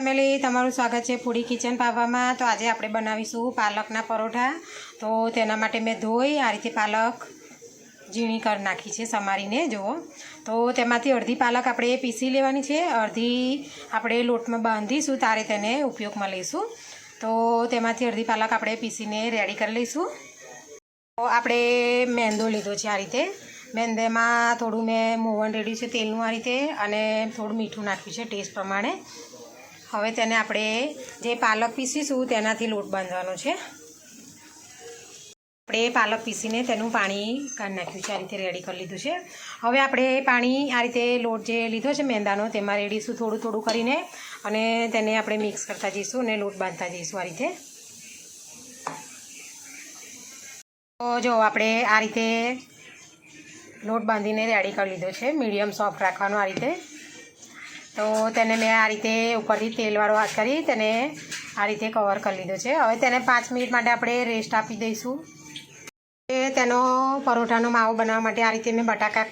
Family, તમારું સ્વાગત છે પૂરી કિચન પાવામાં. તો આજે આપણે બનાવીશું પાલકના પરોઠા. તો તેના માટે મેં ધોઈ આ રીતે પાલક ઝીણી કરી નાખી છે સમારીને, જુઓ. તો તેમાંથી અડધી પાલક આપણે પીસી લેવાની છે. અડધી આપણે લોટમાં બાંધીશું, તારે તેને ઉપયોગમાં લઈશું. તો તેમાંથી અડધી પાલક આપણે પીસીને રેડી કરી લઈશું. તો આપણે મેંદો લીધો છે આ રીતે. મેંદેમાં થોડું મેં મોવન રેડ્યું છે તેલનું આ રીતે અને થોડું મીઠું નાખ્યું છે ટેસ્ટ પ્રમાણે. હવે તેને આપણે જે પાલક પીસીશું તેનાથી લોટ બાંધવાનો છે. આપણે પાલક પીસીને તેનું પાણી કાઢી નાખ્યું છે, આ રીતે રેડી કરી લીધું છે. હવે આપણે પાણી આ રીતે લોટ જે લીધો છે મેંદાનો, તેમાં રેડીશું થોડું થોડું કરીને અને તેને આપણે મિક્સ કરતા જઈશું અને લોટ બાંધતા જઈશું આ રીતે. તો જો આપણે આ રીતે લોટ બાંધીને રેડી કરી લીધો છે મીડિયમ સોફ્ટ રાખવાનો આ રીતે. તો તેને મેં આ રીતે ઉપરથી તેલવાળો હાથ કરી તેને આ રીતે કવર કરી લીધો છે. હવે તેને પાંચ મિનિટ માટે આપણે રેસ્ટ આપી દઈશું. એ તેનો પરોઠાનો માવો બનાવવા માટે આ રીતે મેં બટાકા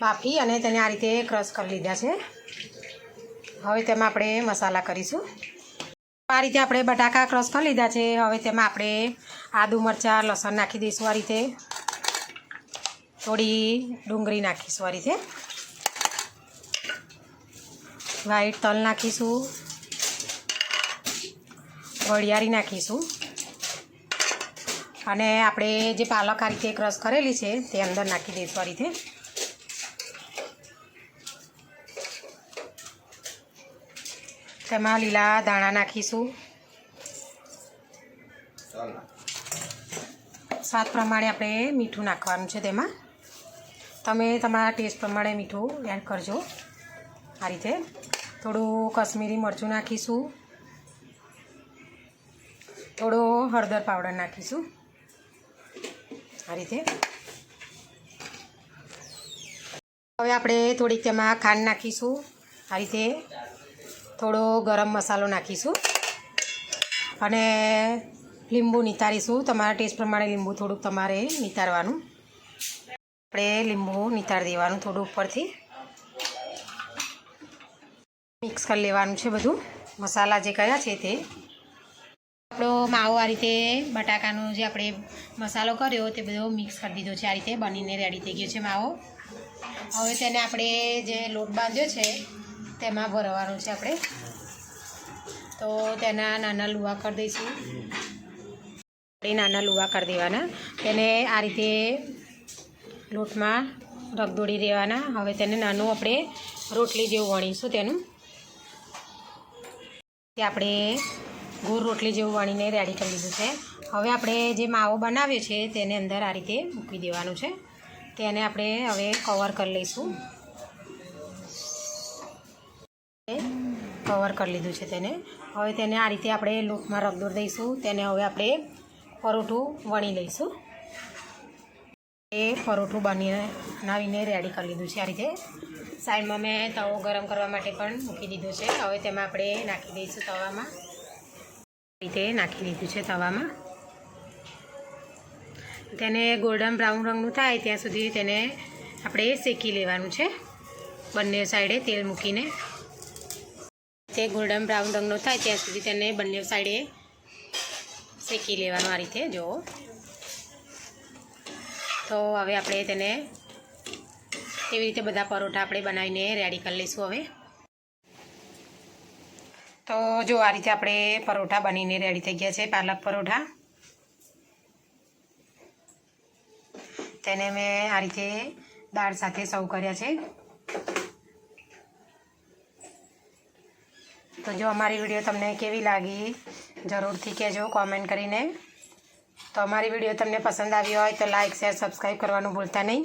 બાફી અને તેને આ રીતે ક્રશ કરી લીધા છે. હવે તેમાં આપણે મસાલા કરીશું. આ રીતે આપણે બટાકા ક્રશ કરી લીધા છે. હવે તેમાં આપણે આદુ મરચાં, લસણ નાખી દઈશું આ રીતે. થોડી ડુંગળી નાખીશું આ રીતે. વ્હાઈટ તલ નાખીશું. વળિયારી નાખીશું. અને આપણે જે પાલક આ રીતે ક્રશ કરેલી છે, તે અંદર નાખી દઈશું આ રીતે. તેમાં લીલા દાણા નાખીશું. સ્વાદ પ્રમાણે આપણે મીઠું નાખવાનું છે તેમાં. તમે તમારા ટેસ્ટ પ્રમાણે મીઠું એડ કરજો આ રીતે. થોડું કશ્મીરી મરચું નાખીશું. થોડો હળદર પાવડર નાખીશું. આ રીતે. હવે આપણે થોડીક તેમાં ખાંડ નાખીશું. આ રીતે થોડો ગરમ મસાલો નાખીશું. અને લીંબુ નિતારીશું. તમારા ટેસ્ટ પ્રમાણે લીંબુ થોડુંક તમારે નિતારવાનું. આપણે લીંબુ નિતાર દેવાનું થોડું ઉપરથી. મિક્સ કરી લેવાનું છે બધું. મસાલા જે કયા છે તે. આપણો માવો આ રીતે બટાકાનો જે આપણે મસાલો કર્યો તે બધો મિક્સ કરી દીધો છે, આ રીતે બનીને રેડી થઈ ગયો છે માવો. હવે તેને આપણે જે લોટ બાંધ્યો છે, તેમાં ભરવાનો છે આપણે. તો તેના નાના લુવા કરી દઈશું. આપણે નાના લુવા કરી દેવાના. તેને આ રીતે લોટમાં રગદોડી દેવાના. હવે તેને નાનું આપણે રોટલી જેવું વણીશું તેનું. તે આપણે ગોળ રોટલી જેવું વણીને રેડી કરી લીધું છે. હવે આપણે જે માવો બનાવ્યો છે તેને અંદર આ રીતે મૂકી દેવાનું છે. તેને આપણે હવે કવર કરી લઈશું. કવર કરી લીધું છે તેને. હવે તેને આ રીતે આપણે લોટમાં રગદોર દઈશું. તેને હવે આપણે પરોઠું વણી લઈશું. એ પરોઠું બની બનાવીને રેડી કરી લીધું છે આ રીતે. સાઈડમાં મેં તવો ગરમ કરવા માટે પણ મૂકી દીધો છે. હવે તેમાં આપણે નાખી દઈશું તવામાં. રીતે નાખી દીધું છે તવામાં. તેને ગોલ્ડન બ્રાઉન રંગનું થાય ત્યાં સુધી તેને આપણે શેકી લેવાનું છે. બંને સાઈડે તેલ મૂકીને. તે ગોલ્ડન બ્રાઉન રંગનો થાય ત્યાં સુધી તેને બંને સાઈડે શેકી લેવાનું આ રીતે, જુઓ. તો હવે આપણે તેને એવી રીતે બધા પરોઠા આપણે બનાવીને રેડી કરી લઈશું હવે. તો જો આ રીતે આપણે પરોઠા બનીને રેડી થઈ ગયા છે, પાલક પરોઠા. તેને મેં આ રીતે દાળ સાથે સર્વ કર્યા છે. તો જો અમારી વીડિયો તમને કેવી લાગી, જરૂરથી કહેજો કોમેન્ટ કરીને. તો અમારી વીડિયો તમને પસંદ આવી હોય તો લાઇક શેર સબસ્ક્રાઈબ કરવાનું ભૂલતા નહીં.